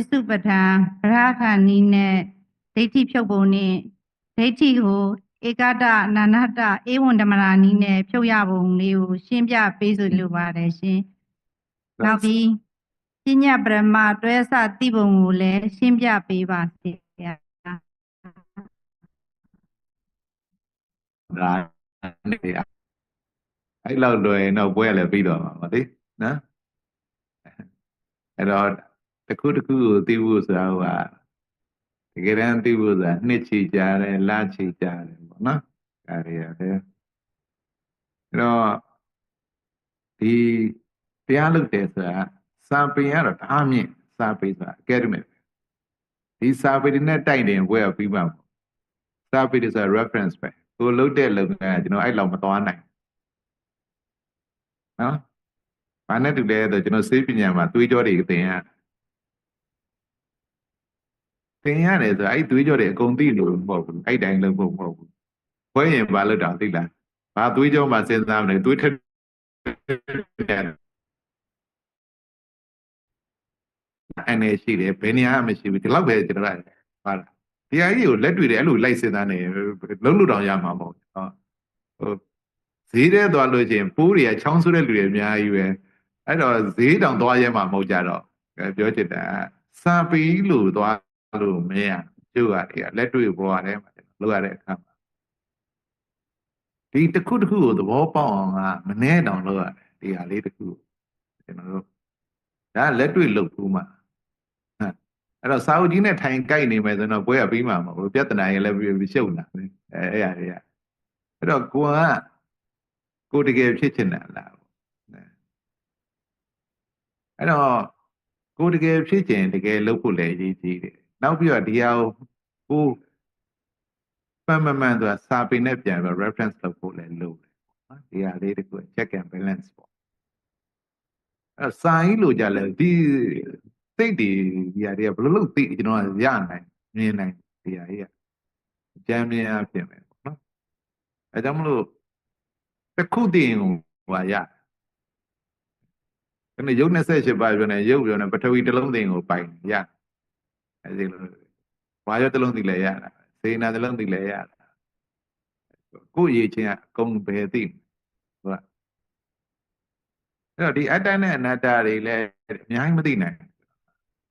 တ္တပိစုပဋ္ဌံဗရခဏီနဲ့ဒိဋ္ဌိဖြုတ်ပုံနဲ့ဒိဋ္ဌိကိုဧကတနာနတဧဝံဓမ္မရာနီနဲ့ဖြုတ်ရပုံလေးကိုရှင်းပြပေးဆိုလိုပါတယ်ရှင်နောက်ပြီးပညာပရမတွဲဆတိပုံကိုလည်းရှင်းပြပေးပါစေဗျာဒါနေရအဲ့လောက်လွယ်ရင်တော့ပွဲရလည်းပြီးတော့မှာပါလေနော်အဲ့တော့ တစ်ခုတစ်ခုကိုသိဖို့ဆိုတာကတကယ်တမ်းသိဖို့ဆိုတာနှစ်ချီကြတယ်လချီကြတယ်ပေါ့နော်ဒါတွေရတယ်အဲ့တော့ဒီတရားလုပ်တယ်ဆိုတာစာပေရတော့တအားမြင့်စာပေဆိုတာ academic ဒီစာပေတွေနဲ့တိုက်တယ်ပွဲရပြီးမှာပေါ့စာပေတွေဆိုတာ reference ပဲကိုလုပ်တဲ့လုပ်ငန်းကကျွန်တော်အဲ့လောက်မသွားနိုင်နော်ဘာနဲ့တူလဲဆိုကျွန်တော်စေပညာမှာသွေးကြောတွေသင်ရ သင်ရတယ်ဆိုအဲ့သွေးကြောတွေအကုန်သိလို့မဟုတ်ဘူးအဲ့တိုင်းလုံးဖို့မဟုတ်ဘူးဘွဲရင်ဘာလို့တောင်သိလားဘာသွေးကြောမှာစဉ်းစားမလဲသွေးထက်အနေရှိတယ်ဘယ်နေရာမှမရှိဘူးဒီလောက်ပဲကျွန်တော်ကဟာတရားကြီးကိုလက်တွေ့တယ်အဲ့လိုလိုက်စဉ်းစားနေလုံးလို့တောင်ရမှာမဟုတ်ဘူးဟောဟိုဈေးထဲသွားလို့ချင်းပိုးတွေကချောင်းဆိုးတဲ့လူတွေအများကြီးပဲအဲ့တော့ဈေးတောင်သွားရဲမှာမဟုတ်ကြတော့ပြောချင်တာစာပီးလို့သွား လို့မရကျိုးရတယ်လက်တွေ့ပေါ်ရတယ်မှာလောက်ရတဲ့အခါမှာဒီတစ်ခုတစ်ခုကိုသဘောပေါက်အောင်ကမနှဲတောင်လောက်ရတယ်ဒီဟာလေးတစ်ခုကျွန်တော်တို့ဒါလက်တွေ့လုပ်ဘူးမှာအဲ့တော့စာအုပ်ကြီးနဲ့ထိုင်ကြိုက်နေမယ်ဆိုတော့ပွဲကပြီးမှာမဟုတ်ဘူးပြဿနာရဲ့လည်းရှုပ်လာပဲအဲအဲ့ရတွေကအဲ့တော့ကိုကကိုတကယ်ဖြစ်ချင်တာလားအဲ့တော့ကိုတကယ်ဖြစ်ချင်တကယ်လုပ်ဖို့လည်းအရေးကြီးတယ် နောက်ပြီးတော့ဒီဟာကိုပန်းမမှန်ဆိုတာစာပေနဲ့ပြန်ပြီး reference လုပ်ဖို့လည်းလုပ်တယ်နော်ဒီဟာလေးတခု check and balance ပေါ့အဲ့စာကြီးလို့ကြလဲဒီသိတွေဒီဟာတွေကဘယ်လိုလုပ်သိကျွန်တော်ကရနိုင်မြင်နိုင်ဒီဟာကြီးကအကြမ်းမြင်အဖြစ်ပဲပေါ့နော်အဲကြောင့်မလို့တစ်ခုတည်းကိုဟိုရအဲ့နဲ့ရုပ်28ပါးပြောနေရုပ်ပြောနေပထဝီတစ်လုံးသိကိုပိုင်ရ အဲဒီလိုဘာရောတစ်လုံးသိလဲရတာစေနာတစ်လုံးသိလဲရတာကိုယ့်ရေးချင်းကအကုန်ပဲသိဟုတ်အဲ့တော့ဒီအတ္တနဲ့အနတ္တတွေလည်းအများကြီးမသိနိုင်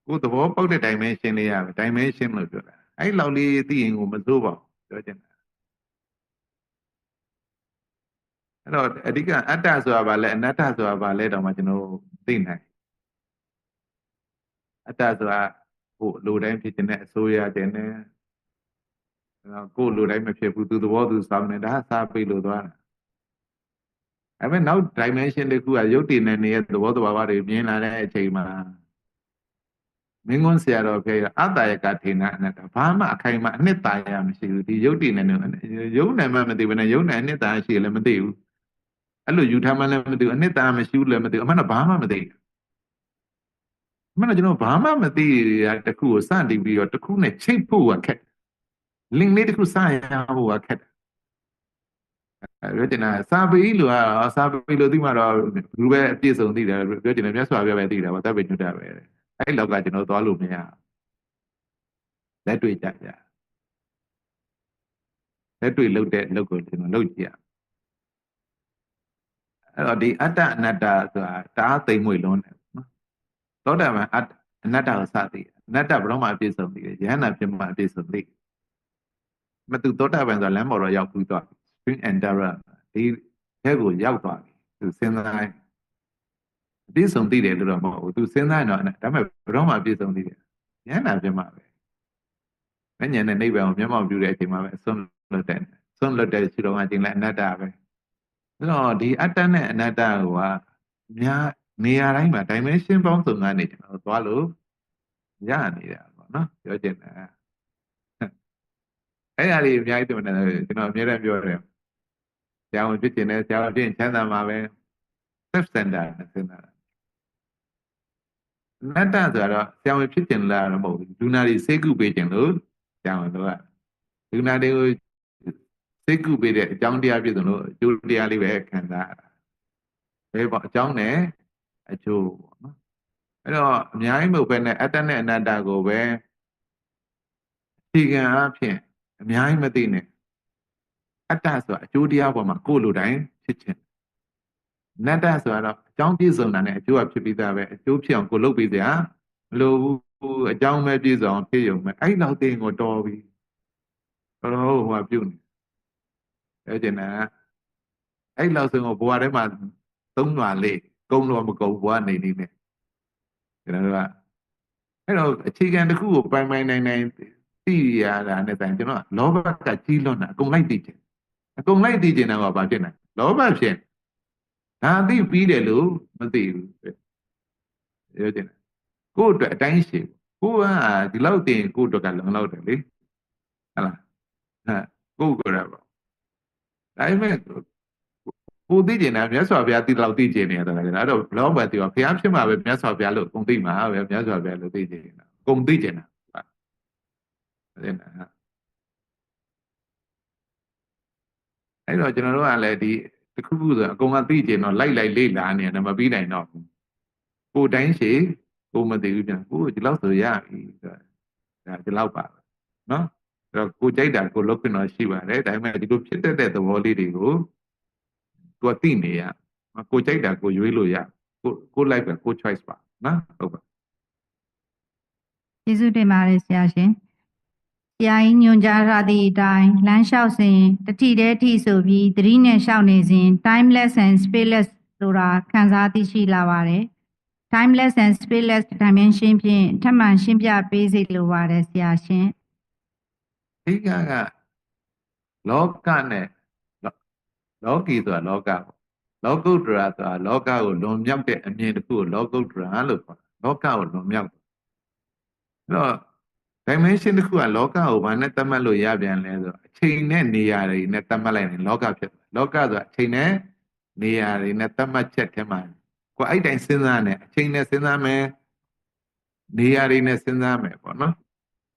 ကိုယ်သဘောပေါက်တဲ့ dimension လေးရပဲ dimension လို့ပြောတာအဲ့လောက်လေးသိရင်ကိုမစိုးပါဘူးပြောချင်တာအဲ့တော့အဓိကအတ္တဆိုတာဘာလဲအနတ္တဆိုတာဘာလဲတော့မှကျွန်တော်သိနိုင်အတ္တဆိုတာ ကိုလူတိုင်းဖြစ်တဲ့အစိုးရတဲ့နဲ့အဲ့တော့ကိုလူတိုင်းမဖြစ်ဘူးသူသဘောသူစောင်းနေဒါစားပိလို့သွားတာအဲ့မဲ့နောက် dimension တစ်ခုကရုပ်တည်နေနေတဲ့သဘောတဘာဝတွေမြင်လာတဲ့အချိန်မှာမင်းကွန်းဆရာတော်ဖေးအတ္တယကထေနအနတ္တဘာမှအခိုင်အမာအနှစ်သာရမရှိဘူးဒီရုပ်တည်နေနေရုပ်နိုင်မှမသိဘူးနဲ့ရုပ်နိုင်အနှစ်သာရရှိလည်းမသိဘူးအဲ့လိုယူထားမှလည်းမသိဘူးအနှစ်သာရမရှိဘူးလည်းမသိဘူးအမှန်တော့ဘာမှမသိဘူးအ မှန်တော့ကျွန်တော်ဘာမှမသိရတခုကိုစတင်ပြီးတော့တခုနဲ့ချိတ်ဖို့ကခက် link လေးတခုစရဖို့ကခက်ပြောချင်တာစာပေလို့ကစာပေလို့သိမှတော့ဘူးပဲအပြည့်စုံသိတယ်ပြောချင်တယ်မြတ်စွာဘုရားပဲသိတယ်ဗောတပ်ပေညွတ်တာပဲအဲ့လောက်ကကျွန်တော်သွားလို့မရလက်တွေ့ကြကြလက်တွေ့လုပ်တဲ့လုပ်ကိုကျွန်တော်လုပ်ကြည့်ရအဲ့တော့ဒီအတ္တအနတ္တဆိုတာတအားသိမ့်မွေလုံးတယ်နော် သောတာပန်အနတ္တကိုစသိအနတ္တဘယ်တော့မှအပြည့်စုံသိတယ်ယဟန္တာဖြစ်မှအပြည့်စုံသိမတူသောတာပန်ဆိုတာလမ်းပေါ်တော့ရောက်ပြီးသွား spring endeavor ဒီဘက်ကိုရောက်သွားပြီသူစဉ်းစားအပြည့်စုံသိတယ်လို့တော့မဟုတ်ဘူးသူစဉ်းစားရင်တော့ဒါပေမဲ့ဘယ်တော့မှအပြည့်စုံသိတယ်ဉာဏ်နာပြမှာပဲမဉာဏ်နဲ့နိဗ္ဗာန်ကိုမျက်မှောက်ပြုတဲ့အချိန်မှာပဲအစွန်းလွတ်တယ်စွန်းလွတ်တဲ့ရှိတော့မှအချိန်လဲအနတ္တပဲအဲ့တော့ဒီအတ္တနဲ့အနတ္တကများ နေရာတိုင်းမှာ dimension ပေါင်းစုံကနေကျွန်တော်သွားလို့ရနေတာပေါ့နော်ပြောချင်တာအဲ့ဒါလေးအများကြီးတွေ့နေတယ်ကျွန်တော်အများနဲ့ပြောတယ်ဆရာဝန်ဖြစ်ကျင်တယ်ဆရာဝန်ဖြစ်ရင်ချမ်းသာမှာပဲ self center နဲ့စဉ်းစားတာနတ္တဆိုတော့ဆရာဝန်ဖြစ်ကျင်လာတော့မဟုတ်ဘူးလူနာတွေဆေးကုပေးကျင်လို့ဆရာဝန်တို့ကလူနာတွေကိုစိတ်ကူပေးတဲ့အကြောင်းတရားပြည့်စုံလို့အကျိုးတရားလေးပဲခံစားရတာဘယ်ပေါ့အကြောင်းနဲ့ အကျိုးပေါ့နော်အဲ့တော့အများကြီးမဟုတ်ဘဲနဲ့အတ္တနဲ့အနတ္တကိုပဲဒီကံအဖြစ်အများကြီးမသိနဲ့အတ္တဆိုတာအကျိုးတရားပေါ်မှာကိုယ်လိုတိုင်းဖြစ်ခြင်းနတ္တဆိုတာတော့အကြောင်းပြည့်စုံတာနဲ့အကျိုးကဖြစ်ပြီးသားပဲအကျိုးဖြစ်အောင်ကိုလုပ်ပေးစရာမလိုဘူးအကြောင်းပဲပြည့်စုံအောင်ဖြစ်ရုံပဲအဲ့လောက်သိရင်ကိုတော်ပြီတော်တော်ဟိုကပြုတ်နေပြောချင်တာအဲ့လောက်ဆိုတော့ဘဝထဲမှာသုံးလွာလေး ကုန်းတော့မကုန်းဘဝနေနေနဲ့ကျွန်တော်တို့ကအဲ့တော့အခြေခံတစ်ခုကိုပိုင်ပိုင်နိုင်နိုင်သိရတာနဲ့တိုင်ကျွန်တော်ကလောဘကကြီးလွန်းတာအကုန်လိုက်သိချင်အကုန်လိုက်သိချင်တာကဘာဖြစ်လဲလောဘဖြစ်ဒါသိပြီးတယ်လို့မသိဘူးပြောချင်တယ်ကိုယ့်အတွက်အတိုင်းရှိကိုကဒီလောက်တင်ကိုယ့်အတွက်ကလုံလောက်တယ်လေဟုတ်လားဟဲ့ကိုယ့်ကိုယ်ရပါဒါပေမဲ့ ကိုသိကျင်တာမြတ်စွာဘုရားသိလောက်သိကျင်နေရတယ်လေအဲ့တော့ဘလောဘတိရောဘုရားဖြစ်မှာပဲမြတ်စွာဘုရားလို့ကုန်သိမှာပဲမြတ်စွာဘုရားလို့သိကျင်နေတာကုန်သိကျင်တာဟုတ်တယ်နော်အဲ့တော့ကျွန်တော်တို့ကလည်းဒီတစ်ခုခုဆိုအကုန်ကသိကျင်တော့လိုက်လိုက်လေးလာနေတယ်မပြီးနိုင်တော့ဘူးကိုယ်တိုင်းရှိကိုမသိဘူးပြန်ကိုဒီလောက်ဆိုရပြီဒါဒီလောက်ပါနော်အဲ့တော့ကိုကြိုက်တာကိုလုပ်ခွင့်တော့ရှိပါတယ်ဒါပေမဲ့ဒီလိုဖြစ်တတ်တဲ့သဘောလေးတွေကို သူကသိနေရကိုကြိုက်တာကိုရွေးလို့ရကိုကို life ပဲကို choice ပါနော်ဟုတ်ပါကျေးဇူးတင်ပါတယ်ဆရာရှင်ဆရာကြီးညွှန်ကြားထားသည့်အတိုင်းလမ်းလျှောက်စဉ်တတိတဲထိဆိုပြီးသတိနဲ့လျှောက်နေစဉ် timeless and spaceless ဆိုတာခံစားသိရှိလာပါတယ် timeless and spaceless dimension ဖြင့်ထပ်မံရှင်းပြပေးစေလိုပါတယ်ဆရာရှင်အဓိကကလောကနဲ့ လောကီဆိုတာလောကပေါ့လောကုတ္တရာဆိုတာလောကကိုလွန်မြောက်တဲ့အမြင်တစ်ခုကိုလောကုတ္တရာလို့ခေါ်တာလောကကိုလွန်မြောက်တယ်အဲ့တော့ dimension တစ်ခုကလောကကိုဘာနဲ့သတ်မှတ်လို့ရပြန်လဲဆိုတော့အချိန်နဲ့နေရာတွေနဲ့သတ်မှတ်လိုက်ရင်လောကဖြစ်တယ်လောကဆိုတာအချိန်နဲ့နေရာတွေနဲ့သတ်မှတ်ချက်ထဲမှာကိုယ်အဲ့တိုင်းစဉ်းစားနေအချိန်နဲ့စဉ်းစားမယ်နေရာတွေနဲ့စဉ်းစားမယ်ပေါ့နော်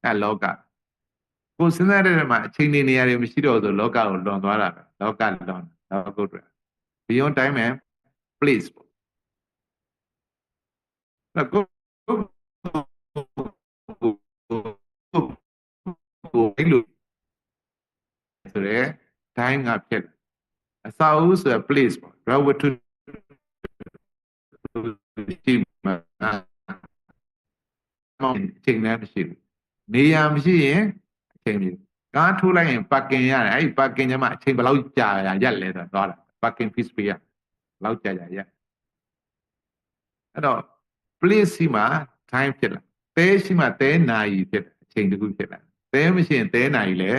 အဲလောကကိုယ်စဉ်းစားတဲ့မှာအချိန်နေနေရာတွေမရှိတော့ဆိုလောကကိုလွန်သွားတာပဲ လောကလွန်လောကုတ္တရာ beyond time and place ပေါ့ကိုကိုအဲ့လိုဆိုရဲ time ကဖြစ်တယ်အစာအုပ်ဆိုရ place ပေါ့ raw to ဒီမှာမောင်ချိန်လည်းမရှိဘူးနေရာမရှိရင်အချိန်မရှိ ကားထိုးလိုက်ရင်ပါကင်ရတယ်အဲ့ဒီပါကင်ကျမှအချိန်ဘယ်လောက်ကြာရရက်လဲဆိုတော့သွားတာပါကင် fees ပေးရလောက်ကြာကြာရက်အဲ့တော့ place စီမှာ time ဖြစ်လာတဲရှိမှတဲနာရီဖြစ်တယ်အချိန်တစ်ခုဖြစ်လာတဲမရှိရင်တဲနာရီလဲ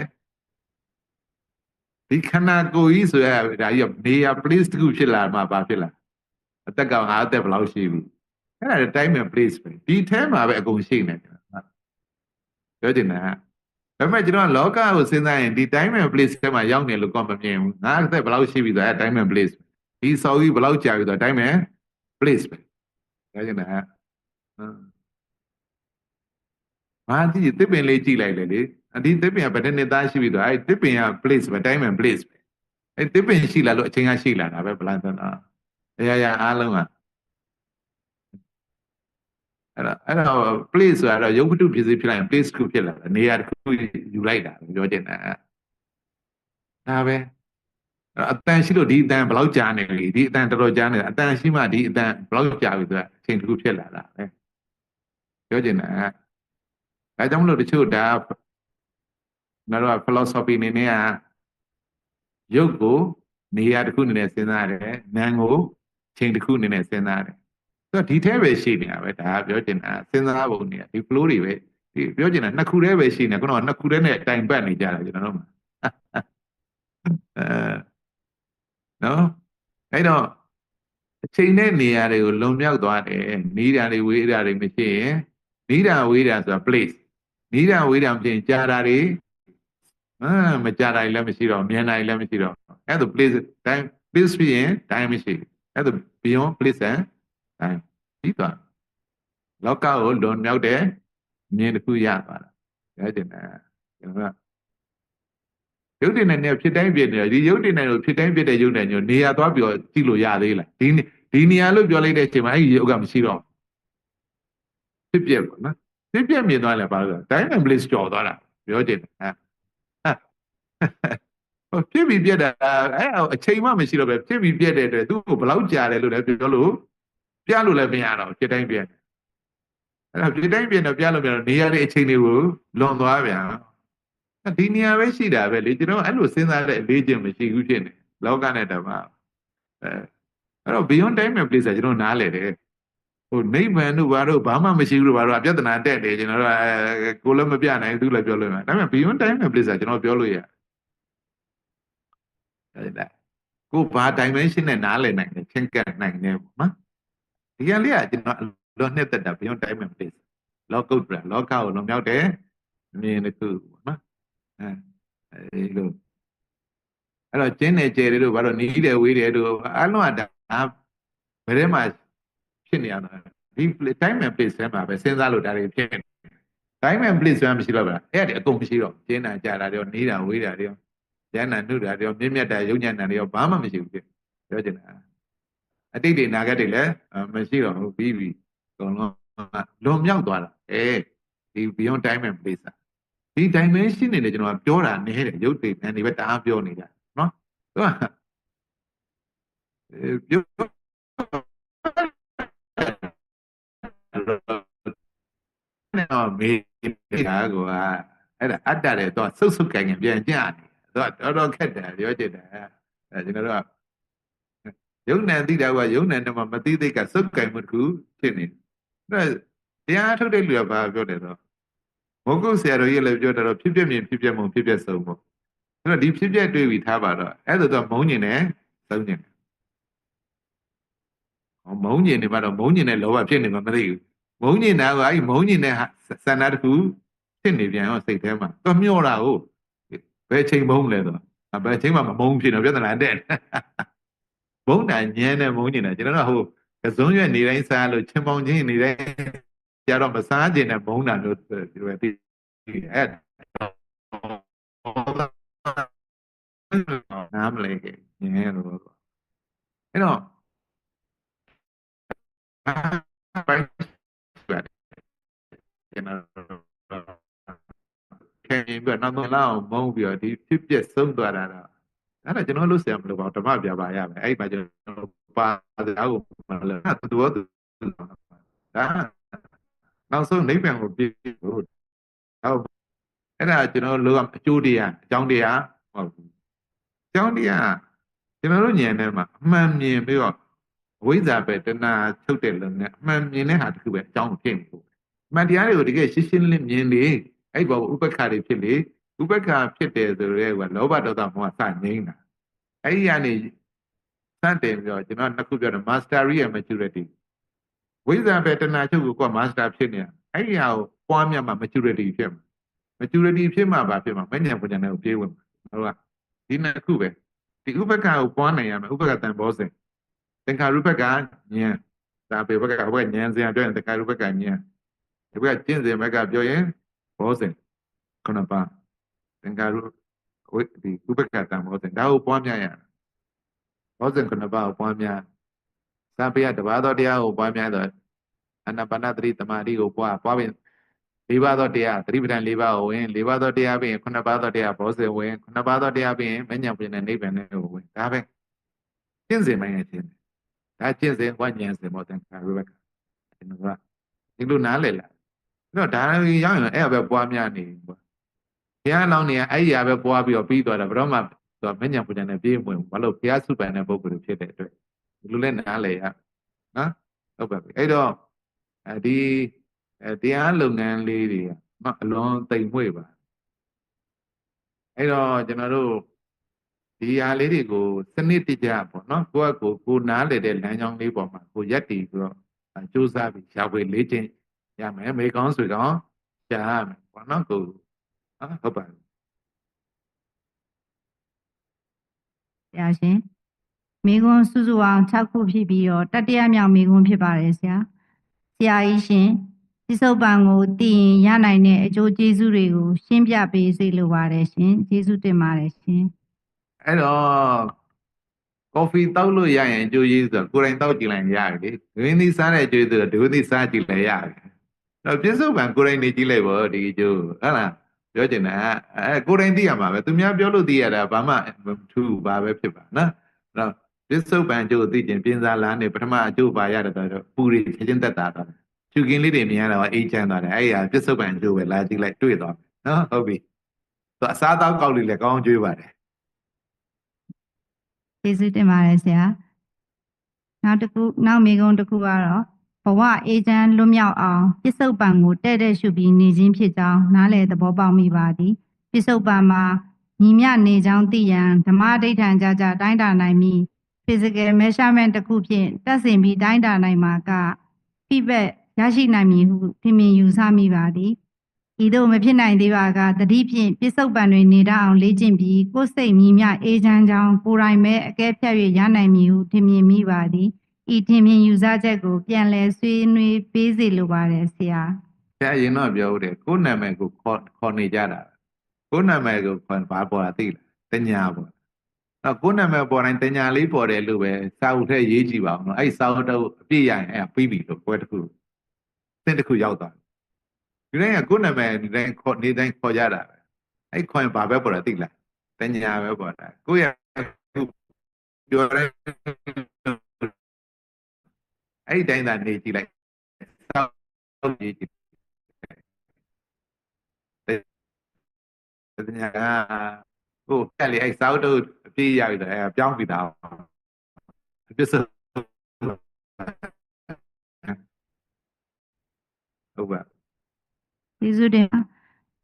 ဒီခန္ဓာကိုယ်ကြီးဆိုရဒါကြီးနေရာ place တစ်ခုဖြစ်လာမှဘာဖြစ်လာအသက်ကငါအသက်ဘယ်လောက်ရှိပြီအဲ့ဒါ time and place ပဲဒီထဲမှာပဲအကုန်ရှိနေတယ်ပြောချင်တာ ဒါပေမဲ့ကျွန်တော်လောကကိုစဉ်းစားရင်ဒီ time and place ထဲမှာရောက်နေလို့ကောမမြင်ဘူးငါအသက်ဘယ်လောက်ရှိပြီဆိုတော့ time and place ဒီစော်ကြီးဘယ်လောက်ကြာပြီဆိုတော့ time and place ပဲပြောချင်တာဟမ်မာကြည့်တစ်ပင်လေးကြည့်လိုက်လေလေဒီတစ်ပင်ကဘယ်နှစ်သားရှိပြီဆိုတော့အဲတစ်ပင်က place ပဲ time and place ပဲအဲတစ်ပင်ရှိလာလို့အချိန်ကရှိလာတာပဲဗလာသနာအရာရာအားလုံးက အဲ့တော့အဲ့တော့ place ဆိုတော့ရုပ်ဝတ္ထုဖြစ်စီဖြစ်လိုက်ရင် place ခုဖြစ်လာတယ်နေရာတစ်ခုယူလိုက်တာပြောချင်တာဒါပဲအတန်ရှိလို့ဒီအတန်ဘယ်လောက်ကြာနေလဲဒီအတန်တော်တော်ကြာနေတာအတန်ရှိမှဒီအတန်ဘယ်လောက်ကြာပြီဆိုတာအချိန်တစ်ခုဖြစ်လာတာပဲပြောချင်တာအဲကြောင့်မလို့တချို့ဒါငါတို့က philosophy အနေနဲ့ကရုပ်ကိုနေရာတစ်ခုအနေနဲ့စဉ်းစားတယ်နာမ်ကိုချိန်တစ်ခုအနေနဲ့စဉ်းစားတယ်ဆို တော့ဒီထဲပဲရှိနေတာပဲဒါကပြောချင်တာစဉ်းစားပုံနေဒီ flow တွေပဲဒီပြောချင်တာနှစ်ခုတည်းပဲရှိနေခုနကနှစ်ခုတည်းနဲ့တိုင်ပတ်နေကြတာကျွန်တော်တို့မှာအဲနော်အဲ့တော့အချိန်နဲ့နေရာတွေကိုလုံမြောက်သွားတယ်နီးတာတွေဝေးတာတွေမရှိရင်နီးတာဝေးတာဆိုတာ place နီးတာဝေးတာမဖြစ်ရင်ကြာတာတွေအာမကြာတာလည်းမရှိတော့မြင်တာလည်းမရှိတော့အဲ့ဒါ place time place ဖြစ်ရင် time မရှိအဲ့ဒါ beyond place and time ပြီးသွားလောကကိုလွန်မြောက်တဲ့မြင်တစ်ခုရသွားတာပြောချင်တာကျွန်တော်ကရုပ်တည်နိုင်တဲ့ဖြစ်တိုင်းဖြစ်နေတာဒီရုပ်တည်နိုင်လို့ဖြစ်တိုင်းဖြစ်တဲ့ရုပ်တည်ညိုနေရာသွားပြီးတော့ကြည့်လို့ရသေးလားဒီနေဒီနေရာလို့ပြောလိုက်တဲ့အချိန်မှာအဲ့ဒီရုပ်ကမရှိတော့ဖြစ်ပြက်ပေါ့နော်ဖြစ်ပြက်မြင်သွားလဲပါလို့တိုင်းမန်ပလေးကြော်သွားတာပြောချင်တယ်ဟာဟိုဖြစ်ပြီးပြက်တာအဲ့အချိန်မှမရှိတော့ပဲဖြစ်ပြီးပြက်တဲ့အတွက်သူ့ကိုဘယ်လောက်ကြာတယ်လို့လည်းပြောလို့ ပြလို့လည်းမရတော့ဖြစ်တိုင်းပြက်အဲ့ဒါဖြစ်တိုင်းပြက်တော့ပြလို့မရတော့နေရာတဲ့အချိန်တွေကိုလွန်သွားပြန်ဒီနေရာပဲရှိတာပဲလေကျွန်တော်အဲ့လိုစဉ်းစားတဲ့အလေးချင်းမရှိဘူးဖြစ်နေလောကနဲ့ဓမ္မအဲအဲ့တော့ beyond time and place ကကျွန်တော်နားလဲတယ်ဟိုနိဗ္ဗာန်တို့ဘာတို့ဘာမှမရှိဘူးလို့ဘာတို့အပြဿနာတက်တယ်ကျွန်တော်တို့ကိုလည်းမပြနိုင်ဘူးသူလည်းပြောလို့ရတယ်ဒါပေမဲ့ beyond time and place ကကျွန်တော်ပြောလို့ရတယ်အဲ့ဒါကိုဘာ dimension နဲ့နားလည်နိုင်တယ်ချင်းကပ်နိုင်တယ်ပေါ့နော် ဒီကလေးကကျွန်တော်လောနှစ်သက်တာ beyond time and place လောကုတ္တရာလောကကိုလွန်မြောက်တယ်အမြင်တစ်ခုပေါ့နော်အဲအဲလိုအဲ့တော့ကျင်းနေကြတယ်တို့ဘာလို့နီးတယ်ဝေးတယ်တို့အလုံးအဒါဘယ်ထဲမှာဖြစ်နေရတာဒီ time and place ထဲမှာပဲစဉ်းစားလို့ဒါတွေဖြစ်နေ time and place ဆိုတာမရှိတော့ဘူးလားအဲ့ဒါအကုန်မရှိတော့ကျင်းတာကြာတာတွေရောနီးတာဝေးတာတွေရောဉာဏ်နာနှုတ်တာတွေရောမြင့်မြတ်တာယုံဉာဏ်နာတွေရောဘာမှမရှိဘူးဖြစ်ပြောချင်တာ အတိတ်တွေနာဂတ်တွေလည်းမရှိတော့ဘူးပြီးပြီအကုန်လုံးလွန်မြောက်သွားတာအဲဒီ beyond time and place ဒီ dimension တွေလည်းကျွန်တော်ပြောတာနည်းတယ်ရုပ်တွေနဲ့ဒီဘက်တအားပြောနေတာနော်သူကအဲပြောနော်မေးတာကွာအဲ့ဒါအတ္တတယ်တော့ဆုတ်ဆုတ်ကင်ကင်ပြန်ကြနေတော့တော်တော်ခက်တယ်ပြောချင်တယ်အဲကျွန်တော်တို့က ယုံနံသိတာကယုံနံတော့မသိသိကစုတ်ကင်မှုတခုဖြစ်နေအဲ့တရားထုတ်တဲ့လူကဘာပြောတယ်တော့မဟုတ်ကုတ်ဆရာတော်ကြီးလည်းပြောတယ်တော့ဖြစ်ပြမြင်ဖြစ်ပြမှုဖြစ်ပြဆုံးပေါ့အဲ့တော့ဒီဖြစ်ပြတွေ့ပြီးထားပါတော့အဲ့ဒါတော့မုံညင်နဲ့သုံးညင်တယ်ဟောမုံညင်နေပါတော့မုံညင်နဲ့လောဘဖြစ်နေမှာမသိဘူးမုံညင်တာကအဲ့မုံညင်တဲ့စန္ဒတခုဖြစ်နေပြန်ရောစိတ်ထဲမှာတော့မျောတာဟုတ်ဘယ်ချိန်မုံလဲတော့ဘယ်ချိန်မှမမုံဖြစ်တော့ပြဿနာတက် မုံတာညံနဲ့မုံညင်တာကျွန်တော်တို့ဟိုကစုံရွက်နေတိုင်းစားလို့ချင်းပေါင်ချင်းနေတိုင်းကြတော့မစားခြင်းနဲ့မုံတာလို့ဒီလိုသိအဲ့နားမလဲခဲ့ညံလို့အဲ့တော့ပိုင်းကျွန်တော်ခင်ပြီးတော့နောက်တော့လောက်မုံပြီးတော့ဒီဖြစ်ပျက်ဆုံးသွားတာတော့ အဲ့ဒါကျွန်တော်လို့ဆရာမလို့ပါဓမ္မပြပါရမယ်အဲ့ဒီမှာကျွန်တော်ပါတရားကိုမလဲသူတော်သူဒါနောက်ဆုံးနိဗ္ဗာန်ကိုပြည့်ဖို့ဟုတ်အဲ့ဒါကျွန်တော်လို့အကျိုးတရားအကြောင်းတရားဟုတ်ဘူးအကြောင်းတရားကျွန်တော်တို့ဉာဏ်ထဲမှာအမှန်မြင်ပြီးတော့ဝိဇ္ဇာပဲတဏှာထုတ်တဲ့လုံနဲ့အမှန်မြင်တဲ့ဟာတစ်ခုပဲအကြောင်းဖြစ်နေဖို့အမှန်တရားတွေကိုတကယ်ရှင်းရှင်းလင်းမြင်လေအဲ့ဘောဥပ္ပခါတွေဖြစ်လေ ဥပ္ပခါဖြစ်တယ်ဆိုရဲကလောဘဒေါသမောဟစငိမ့်တာအဲ့ဒီကနေစတင်ပြီးတော့ကျွန်တော်နှစ်ခုပြောတယ် mastery ရဲ့ maturity ဝိဇ္ဇာပဲတဏှာချုပ်ကိုက master ဖြစ်နေတာအဲ့ဒီဟာကိုပွားများမှ maturity ဖြစ်မှာ maturity ဖြစ်မှဘာဖြစ်မှာမဉ္ဇဉ်ပညာနဲ့ကိုပြေးဝင်မှာဟုတ်လားဒီနှစ်ခုပဲဒီဥပ္ပခါကိုပွားနိုင်ရမယ်ဥပ္ပခါတန်ဘောစဉ်သင်္ခါရုပ္ပကဉာဏ်ဒါပေဘက်ကဟိုဘက်ကဉာဏ်စရာပြောရင်သင်္ခါရုပ္ပကဉာဏ်ဒီဘက်ကကျင့်စဉ်ဘက်ကပြောရင်ဘောစဉ်ခုနပါ သင်္ခါရုဝိဒီဥပ္ပကတံဘောစဉ်ဒါကိုပွားများရဘောစဉ်ခုနပါကိုပွားများသံပေယတပါးသောတရားကိုပွားများတော့အနာပါနသတိတမာတိကိုပွားပွားပြီး၄ပါးသောတရားသတိပဋ္ဌာန်၄ပါးကိုဝင်၄ပါးသောတရားပြီးရင်ခုနပါးသောတရားဘောစဉ်ဝင်ခုနပါးသောတရားပြီးရင်မဉ္ဇဉ်ပြင်တဲ့နိဗ္ဗာန်ကိုဝင်ဒါပဲကျင့်စဉ်ပိုင်းရဲ့ကျင့်ဒါကျင့်စဉ်ဝဉ္ဉဉ်စဉ်မောသင်္ခါရုပ္ပကကျွန်တော်ကဒီလိုနားလည်လားအဲ့တော့ဒါရောက်ရင်အဲ့ဒါပဲပွားများနေပေါ့ ဘုရားလောင်းနေအဲ့ဒီဟာပဲပွားပြီးတော့ပြီးသွားတာဘယ်တော့မှသူကမညံပူတယ်နဲ့ပြေးဝင်ဘာလို့ဘုရားစုပန်တဲ့ပုဂ္ဂိုလ်ဖြစ်တဲ့အတွက်ဒီလိုလဲနားလည်ရနော်ဟုတ်ပါပြီအဲ့တော့အဲဒီအဲတရားလုပ်ငန်းလေးတွေကအလွန်တိမ်မွေ့ပါအဲ့တော့ကျွန်တော်တို့ဒီဟာလေးတွေကိုစနစ်တကျပေါ့နော်ကိုယ့်အကိုကိုနားလည်တဲ့လမ်းကြောင်းလေးပေါ်မှာကိုရက်တည်ပြီးတော့စူးစမ်းပြီးရှာဖွေလေ့ကျင့်ရမယ်မေကောင်းဆွေကောင်းရှာရမယ်ပေါ့နော်ကို နော်ဟုတ်ပါပြီဆရာရှင်မိကွန်းစုစုအောင်6ခုဖြစ်ပြီးတော့တတိယမြောက်မိကွန်းဖြစ်ပါတယ်ဆရာဆရာကြီးရှင်ဆပြစ္ဆုတ်ပံကိုတည်ရင်ရနိုင်တဲ့အကျိုးကျေးဇူးတွေကို ရှင်းပြပေးစေလိုပါတယ်ရှင်ကျေးဇူးတင်ပါတယ်ရှင်အဲ့တော့ကော်ဖီတောက်လို့ရရင်အကျိုးကြီးဆိုတော့ကိုယ်တိုင်တောက်ကြည့်လိုက်ရတယ်လေဒဝင်းသီးစားတဲ့အကျိုးဆိုတော့ဒဝင်းသီးစားကြည့်လိုက်ရတယ်တော့ပြစ္ဆုတ်ပံကိုယ်တိုင်နေကြည့်လိုက်ပေါ့ဒီအကျိုးဟုတ်လား ပြောချင်တာအဲကိုယ်တိုင်သိရမှာပဲသူများပြောလို့သိရတာဘာမှမထူးဘာပဲဖြစ်ပါနော်အဲ့တော့ပြစ္ဆုတ်ပံအကျိုးသိကျင်ပြင်းစားလားနေပထမအကျိုးပါရတယ်တော့ပူရီချက်ချင်းတက်တာတော့ချူကင်းလေးတွေမြင်ရတော့အေးချမ်းသွားတယ်အဲ့ဒီဟာပြစ္ဆုတ်ပံအကျိုးပဲလာကြည့်လိုက်တွေ့သွားမယ်နော်ဟုတ်ပြီသူအစားအသောက်ကောက်လေးလည်းကောင်းအောင်ကျွေးပါတယ်ကျေးဇူးတင်ပါတယ်ဆရာနောက်တစ်ခုနောက်မေကုန်းတစ်ခုကတော့ ဘဝအေဂျင့်လွတ်မြောက်အောင်ပြစ္ဆုတ်ပံကိုတဲ့တဲ့ရှုပြီးနေခြင်းဖြစ်ကြောင်းနားလည်သဘောပေါက်မိပါသည်ပြစ္ဆုတ်ပံမှာညီမျှနေကြောင်းသိရန်ဓမ္မအဋ္ဌံကြကြတိုင်းတာနိုင်ပြီး physical measurement တစ်ခုဖြင့်တက်ဆင်ပြီးတိုင်းတာနိုင်မှာက feedback ရရှိနိုင်မည်ဟုထင်မြင်ယူဆမိပါသည်ဤသို့မဖြစ်နိုင်သေးပါကတတိဖြင့်ပြစ္ဆုတ်ပံတွင်နေတတ်အောင်လေ့ကျင့်ပြီးကိုယ်စိတ်မြည်မြအေးချမ်းကြောင်းကိုယ်တိုင်ပဲအကဲဖြတ်၍ရနိုင်မည်ဟုထင်မြင်မိပါသည် ဤထင်မြင်ယူဆချက်ကို ပြန်လည်ဆွေးနွေးပေးစေလိုပါတယ်ဆရာဆရာရင်တော့ပြောဦးတယ်ကိုယ်နာမည်ကိုခေါ်ခေါ်နေကြတာကိုယ်နာမည်ကိုခေါ်ဘာပေါ်တာသိလားတညာပေါ်တော့ကိုယ်နာမည်ပေါ်တိုင်းတညာလေးပေါ်တယ်လို့ပဲစာအုပ်ထဲရေးကြည့်ပါအောင်နော်အဲ့စာအုပ်တော့အပြည့်ရရင်အဲ့ပြီးပြီလို့ပွဲတစ်ခုသင်တစ်ခုရောက်သွားဒီတိုင်းကကိုယ်နာမည်ဒီတိုင်းခေါ်နေတိုင်းခေါ်ကြတာပဲအဲ့ခေါ်ရင်ဘာပဲပေါ်တာသိလားတညာပဲပေါ်တာကိုယ့်ရပြောရဲ အဲ့ဒီတိုင်းသာနေကြည့်လိုက်စာအုပ်ရေးကြည့်တညာကကိုကက်လေအဲ့စောက်တို့အပြေးရပြီဆိုအဲ့ပြောင်းပြီးသားပြစ်စဟုတ်ပါကျေးဇူးတင်ပါ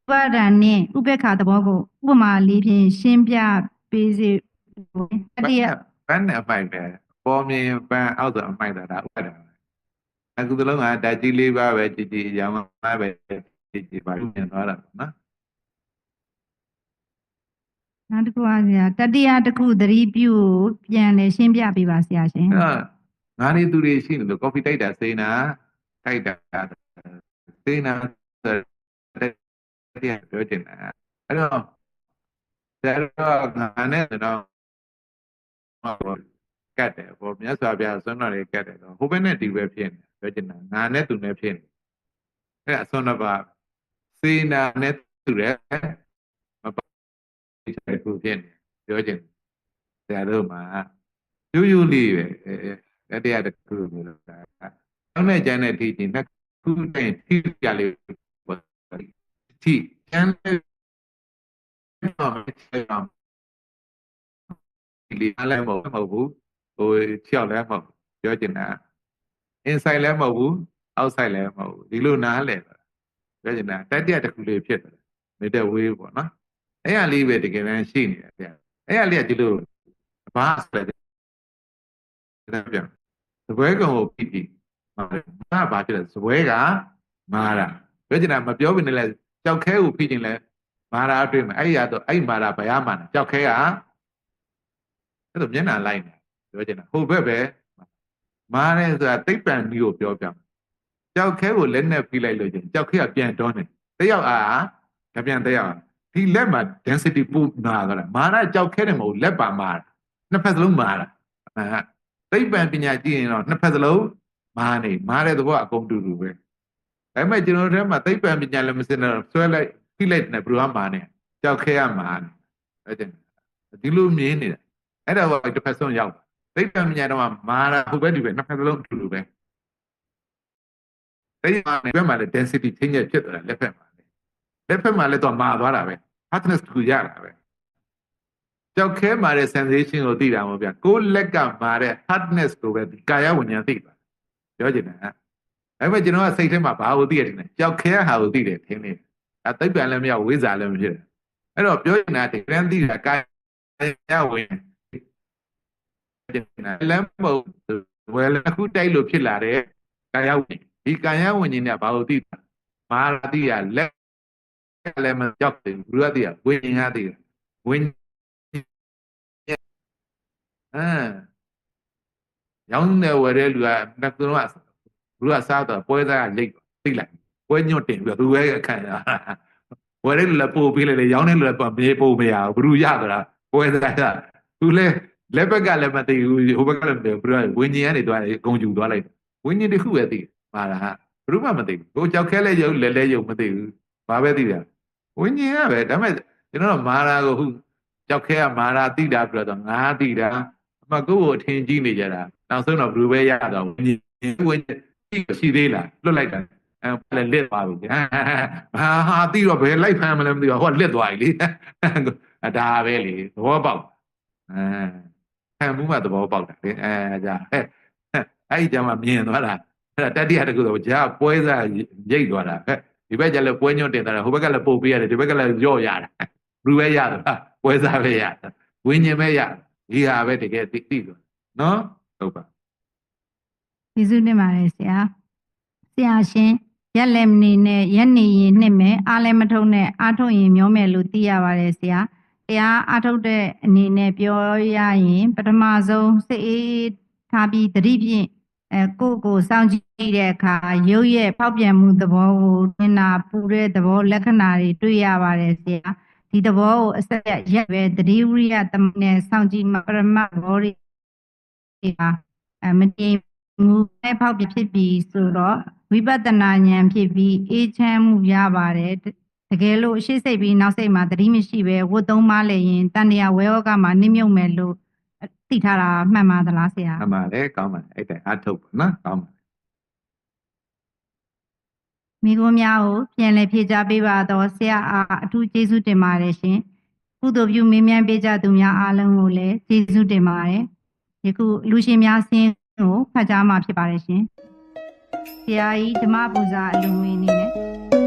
ဥပါဒဏ်နှင့်ဥပေက္ခသဘောကိုဥပမာလေးဖြင့်ရှင်းပြပေးစေတတိယဘန်းနဲ့အမိုက်ပဲ ပေါ်မြင်ပန်းအောက်ဆိုအမိုက်တာဒါဥပဒေအခုတလုံးကဓာတ်ကြီးလေးပါပဲကြည်ကြည်ရောင်ပါပဲကြည်ကြည်ပါမြင်သွားတာနော်နောက်တစ်ခုပါဆရာတတိယတစ်ခုသတိပြုကိုပြန်လည်ရှင်းပြပေးပါဆရာရှင်အဲ့တော့ငါးနေသူတွေရှိနေလို့ကော်ဖီတိုက်တာစေနာတိုက်တာစေနာဆိုတဲ့ပြောချင်တာအဲ့တော့ဆရာတော့ငါနဲ့တော့ ကတ်တယ်ပေါ့မြတ်စွာဘုရားဆွမ်းတော်တွေကတ်တယ်တော့ဟိုဘက်နဲ့ဒီဘက်ဖြစ်နေပြောချင်တာငါနဲ့သူနဲ့ဖြစ်နေအဲ့အဆွမ်းတော်ပါစေနာနဲ့သူရဲ့မပါဘူးဖြစ်နေပြောချင်ဆရာတို့မှာရိုးရိုးလေးပဲအဲတရားတစ်ခုလို့လို့တာနောက်နဲ့ကျန်တဲ့ထိချင်းနှစ်ခုနဲ့ထိပြလေးပေါ့ထိကျန်တဲ့တော့ဒီလေးလည်းမဟုတ်ဘူး ဟိုချောက်လည်းမဟုတ်ပြောချင်တာ inside လည်းမဟုတ်ဘူး outside လည်းမဟုတ်ဘူးဒီလိုနားလဲပြောချင်တာတတိယတစ်ခုလေးဖြစ်တယ်နေတဲ့ဝေးပေါ့နော်အဲ့ရလေးပဲတကယ်တမ်းရှိနေတယ်အဲ့ရလေးကဒီလိုဘာဆိုလဲဒါပြန်စပွဲကောင်ကိုပြီးပြီမာဘာဖြစ်လဲစပွဲကမာတာပြောချင်တာမပြောဘဲနဲ့လဲကြောက်ခဲကိုပြီးချင်းလဲမာတာအတွင်းမှာအဲ့ရတော့အဲ့မာတာဘယ်မှာကြောက်ခဲကအဲ့လိုမျက်နှာလိုက်နေ ပြောချင်တာဟိုဘက်ပဲမာတယ်ဆိုတာတိတ်ပံမျိုးကိုပြောပြမယ်ကြောက်ခဲကိုလက်နဲ့ပြီးလိုက်လို့ချင်းကြောက်ခဲကပြန်တွန်းတယ်တယောက်အားကပြန်တယောက်ဒီလက်မှာ density ပိုနာကြတာမာတာကြောက်ခဲတယ်မဟုတ်လက်ပါမာတာနှစ်ဖက်စလုံးမာတာအဲသိပ္ပံပညာကြည့်ရင်တော့နှစ်ဖက်စလုံးမာနေမာတဲ့သဘောအကုန်တူတူပဲဒါပေမဲ့ကျွန်တော်တို့ထဲမှာသိပ္ပံပညာလည်းမစင်တော့ဆွဲလိုက်ဖိလိုက်နေဘယ်လိုမှမာနေကြောက်ခဲရမာနေအဲ့ဒါဒီလိုမြင်နေတာအဲ့ဒါကတစ်ဖက်ဆုံးရောက် သိပ္ပံပညာတော့မာရာဟုတ်ပဲဒီပဲနှစ်ဖက်လုံးတူတူပဲသိပ္ပံနဲ့ဘက်မှာလည်း density ထိညက်ဖြစ်သွားတယ်လက်ဖက်မှာလည်းလက်ဖက်မှာလည်းတော့မာသွားတာပဲ hardness တူရတာပဲကြောက်ခဲမာတဲ့ sensation ကိုသိတာမဟုတ်ဗျကိုယ်လက်ကမာတဲ့ hardness ကိုပဲဒီကာယဝဉာဏ်သိတာပြောချင်တာအဲ့မဲ့ကျွန်တော်ကစိတ်ထဲမှာဘာကိုသိရတယ်လဲကြောက်ခဲဟာကိုသိတယ်ထင်နေအဲ့သိပ္ပံလည်းမရဝိဇ္ဇာလည်းမဖြစ်အဲ့တော့ပြောချင်တာဒီကံသိတာကာယဝဉာဏ် လည်းမဟုတ်ဝယ်လည်းခုတိုက်လို့ဖြစ်လာတဲ့ကာယဝิญဒီကာယဝิญဉာဏ်ကဘာကိုသိတာမာရတိရလက်လည်းမကြောက်တယ်ဘုရားတိရဝိညာဉ်ဟာသိတယ်ဝိညာဉ်အဲရောင်းနေဝယ်တဲ့လူကနှစ်ခုလုံးကလူကစားတော့ပွဲသားကလိတ်သိလိုက်ပွဲညွတ်တင်ပြီးတော့သူပဲခံရဝယ်တဲ့လူလည်းပို့ပေးလိုက်တယ်ရောင်းတဲ့လူလည်းမေးပို့မရဘူးဘလူရသလားပွဲစားကသူလည်း လက်ဘက်ကလည်းမသိဘူးဟိုဘက်ကလည်းမသိဘူးဘလူကဝင်းကြီးကနေသွားတယ်အကုန်ယူသွားလိုက်ဝင်းကြီးတစ်ခုပဲသိပါလားဟာဘလူမှမသိဘူးဟိုကြောက်ခဲလဲရုပ်လဲလဲရုပ်မသိဘူးဘာပဲသိတာဝင်းကြီးကပဲဒါပေမဲ့ကျွန်တော်မာရာကိုဟုတ်ကြောက်ခဲကမာရာသိတာပြောတော့ငါသိတာအမကိုကိုအထင်ကြီးနေကြတာနောက်ဆုံးတော့ဘလူပဲရတော့ဝင်းကြီးဝင်းကြီးရှိသေးလားလွတ်လိုက်တာအဲလည်းလက်သွားပြီဟာဟာတီးတော့ဘယ်လိုက်ဖမ်းမလဲမသိဘူးဟိုကလက်သွားပြီလေအဒါပဲလေသဘောပေါက်အဲ ခံမှုမှသဘောပေါက်တာလေအဲကြာဟဲ့အဲ့ဒီကြမှာမြင်သွားတာအဲ့ဒါတတိယတကူတော့ဂျာပွဲစားရိတ်သွားတာဟဲ့ဒီဘက်ကျလည်းပွဲညွန့်တင်တာဟိုဘက်ကလည်းပုတ်ပေးရတယ်ဒီဘက်ကလည်းကြော့ရတာဘူးပဲရတာပွဲစားပဲရတာဝင်းညင်ပဲရဒီဟာပဲတကယ်သိသိလို့နော်ဟုတ်ပါကျေးဇူးတင်ပါတယ်ဆရာဆရာရှင်ရက်လက်မနေနဲ့ရက်နေရင်နှစ်မယ်အားလည်းမထုံနဲ့အားထုတ်ရင်မျောမယ်လို့သိရပါတယ်ဆရာ တရားအားထုတ်တဲ့အနေနဲ့ပြောရရင် ပထမဆုံးစိတ်အေးထားပြီးတတိဖြင့်အဲကိုယ့်ကိုယ်စောင့်ကြည့်တဲ့အခါရုပ်ရဲ့ဖောက်ပြန်မှုသဘောကိုတွင်နာပူတဲ့သဘောလက္ခဏာတွေတွေ့ရပါတယ်ဆရာဒီသဘောကိုအဆက်ရက်ပဲတတိဝိရိယတမန်နဲ့စောင့်ကြည့်မှပရမတ်သဘောတွေဟာအမတည်မူပဲဖောက်ပြဖြစ်ပြီးဆိုတော့ဝိပဿနာဉာဏ်ဖြစ်ပြီးအေးချမ်းမှုရပါတယ် တတကယ်လို့အရှိစိတ်ပြီးနောက်စိတ်မှာသတိမရှိပဲဝတ်သုံးမလဲရင်တန်တရာဝဲဩကမှာနစ်မြုပ်မယ်လို့သိထားတာမှန်ပါသလားဆရာအမှန်လေကောင်းပါအဲ့တိုင်အထုတ်ပါနော်ကောင်းပါမိခိုးများကိုပြန်လည်ဖြေကြားပေးပါတော့ဆရာအားအထူးကျေးဇူးတင်ပါတယ်ရှင်ကုသိုလ်ပြုမေးမြန်းပေးကြသူများအားလုံးကိုလည်းကျေးဇူးတင်ပါတယ်ယခုလူရှင်များဆင်းကိုဖတ်ကြားမှာဖြစ်ပါတယ်ရှင်ဆရာကြီးဓမ္မပူဇာအလူငွေအနေနဲ့